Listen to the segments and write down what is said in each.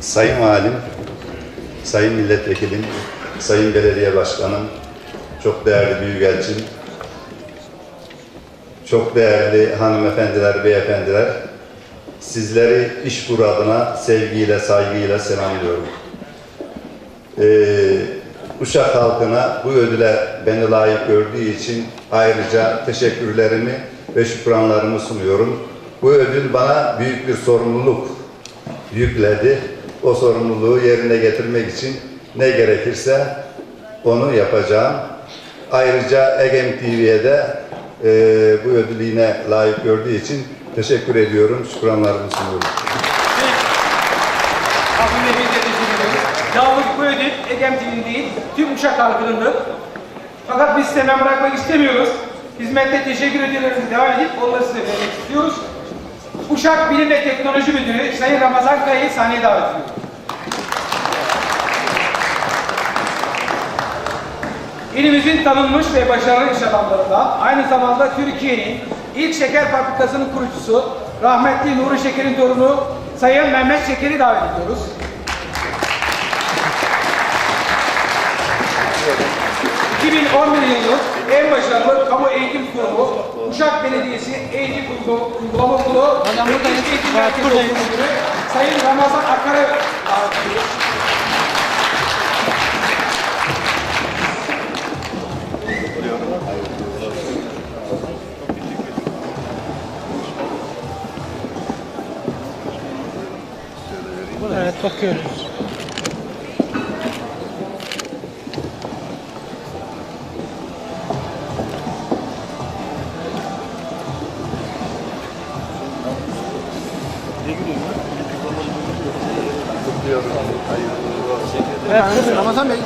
Sayın Valim, Sayın Milletvekilim, Sayın Belediye Başkanım, çok değerli Büyükelçim, çok değerli hanımefendiler, beyefendiler, sizleri İşkur adına sevgiyle, saygıyla selamlıyorum. Ee, Uşak halkına bu ödüle beni layık gördüğü için ayrıca teşekkürlerimi ve şükranlarımı sunuyorum. Bu ödül bana büyük bir sorumluluk yükledi. O sorumluluğu yerine getirmek için ne gerekirse onu yapacağım. Ayrıca Egem TV'ye de e, bu ödülü yine layık gördüğü için teşekkür ediyorum. Şükranlarımı sunuyorum. Bu ödül Egem TV'nin değil, tüm Uşak halkınındır. Fakat biz hemen bırakmak istemiyoruz. Hizmette teşekkür ödüllerimizi devam edip onları size vermek istiyoruz. Uşak Bilim ve Teknoloji Müdürü Sayın Ramazan Kaya'yı sahneye davet ediyoruz. İlimizin tanınmış ve başarılı iş adamlarından, aynı zamanda Türkiye'nin ilk şeker fabrikasının kurucusu, rahmetli Nuri Şeker'in torunu Sayın Mehmet Şeker'i davet ediyoruz. ...2011 yılının en başarılı kamu eğitim kurumu Uşak Belediyesi Eğitim Uygulama Uygulama İlk Eğitim Merkezi Müdürü Sayın Ramazan Akar'ı davet ediyoruz. Evet bakıyoruz. Efendim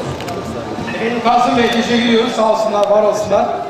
Kasım Bey teşekkür ediyoruz. Sağ olsunlar, var olsunlar.